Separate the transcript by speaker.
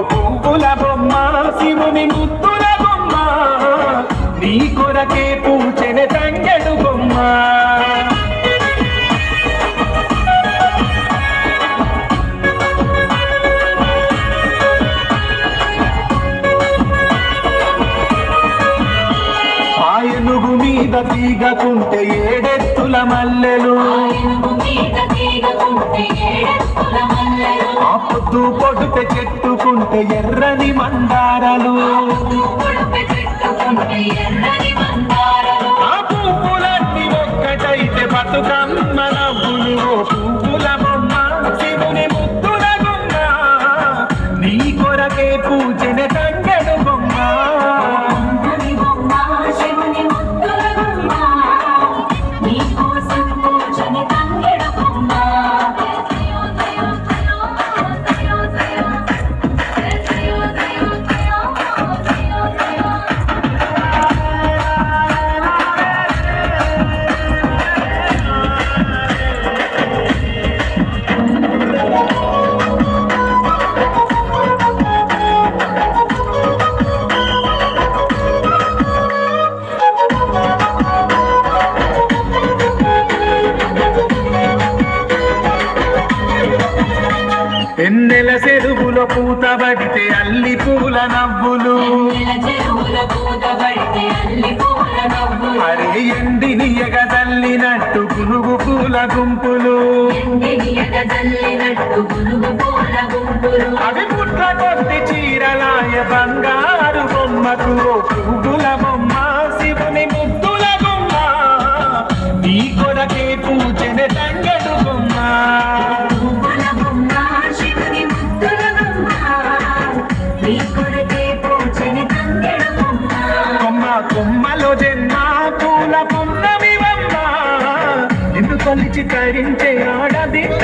Speaker 1: పువ్వుల బొమ్మ శివుని ముద్దుల బొమ్మ. నీ కొరకే పూచెన తంగడు బొమ్మ. ఆయనుగు మీద తీగకుంటే ఏడెత్తుల మల్లెలు. పొద్దు పొడుపె చెట్టుకుంటే ఎర్రని మందారలు
Speaker 2: పొడుపు చెట్టుకుంటే ఎర్రని మందారలు.
Speaker 1: ఎన్నెల చెరువుల పూత పడితే అల్లి పూల నవ్వులు. అరే ఎండిని తల్లినట్టు పులుగు పూల గుంపులు. అవి పుట్ల కొద్ది చీరలాయ బంగారు బొమ్మకు ఓ పువ్వుల నిన్ను కొలిచి తరించే ఆడబిడ్డ